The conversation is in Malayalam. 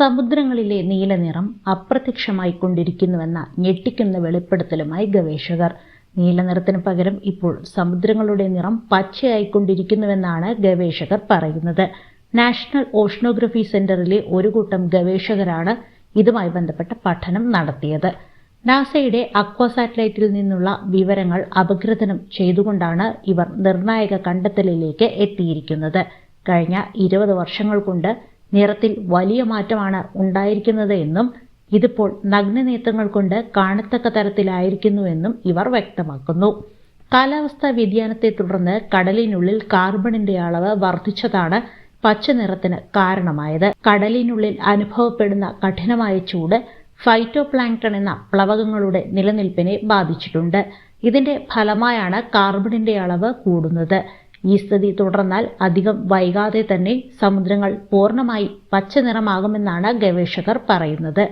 സമുദ്രങ്ങളിലെ നീലനിറം അപ്രത്യക്ഷമായി കൊണ്ടിരിക്കുന്നുവെന്ന ഞെട്ടിക്കുന്ന വെളിപ്പെടുത്തലുമായി ഗവേഷകർ. നീലനിറത്തിന് പകരം ഇപ്പോൾ സമുദ്രങ്ങളുടെ നിറം പച്ചയായിക്കൊണ്ടിരിക്കുന്നുവെന്നാണ് ഗവേഷകർ പറയുന്നത്. നാഷണൽ ഓഷ്ണോഗ്രഫി സെന്ററിലെ ഒരു കൂട്ടം ഗവേഷകരാണ് ഇതുമായി ബന്ധപ്പെട്ട പഠനം നടത്തിയത്. നാസയുടെ അക്വ സാറ്റലൈറ്റിൽ നിന്നുള്ള വിവരങ്ങൾ അപഗ്രഥനം ചെയ്തുകൊണ്ടാണ് ഇവർ നിർണായക കണ്ടെത്തലിലേക്ക് എത്തിയിരിക്കുന്നത്. കഴിഞ്ഞ ഇരുപത് വർഷങ്ങൾ കൊണ്ട് നിറത്തിൽ വലിയ മാറ്റമാണ് ഉണ്ടായിരിക്കുന്നത് എന്നും ഇതിപ്പോൾ നഗ്നനേത്രങ്ങൾ കൊണ്ട് കാണത്തക്ക തരത്തിലായിരിക്കുന്നുവെന്നും ഇവർ വ്യക്തമാക്കുന്നു. കാലാവസ്ഥാ വ്യതിയാനത്തെ തുടർന്ന് കടലിനുള്ളിൽ കാർബണിന്റെ അളവ് വർദ്ധിച്ചതാണ് പച്ച നിറത്തിന് കാരണമായത്. കടലിനുള്ളിൽ അനുഭവപ്പെടുന്ന കഠിനമായ ചൂട് ഫൈറ്റോ പ്ലാങ്ക്ടൺ എന്ന പ്ലവകങ്ങളുടെ നിലനിൽപ്പിനെ ബാധിച്ചിട്ടുണ്ട്. ഇതിന്റെ ഫലമായാണ് കാർബണിന്റെ അളവ് കൂടുന്നത്. ഈ സ്ഥിതി തുടർന്നാൽ അധികം വൈകാതെ തന്നെ സമുദ്രങ്ങൾ പൂർണമായി പച്ച നിറമാകുമെന്നാണ് ഗവേഷകർ പറയുന്നത്.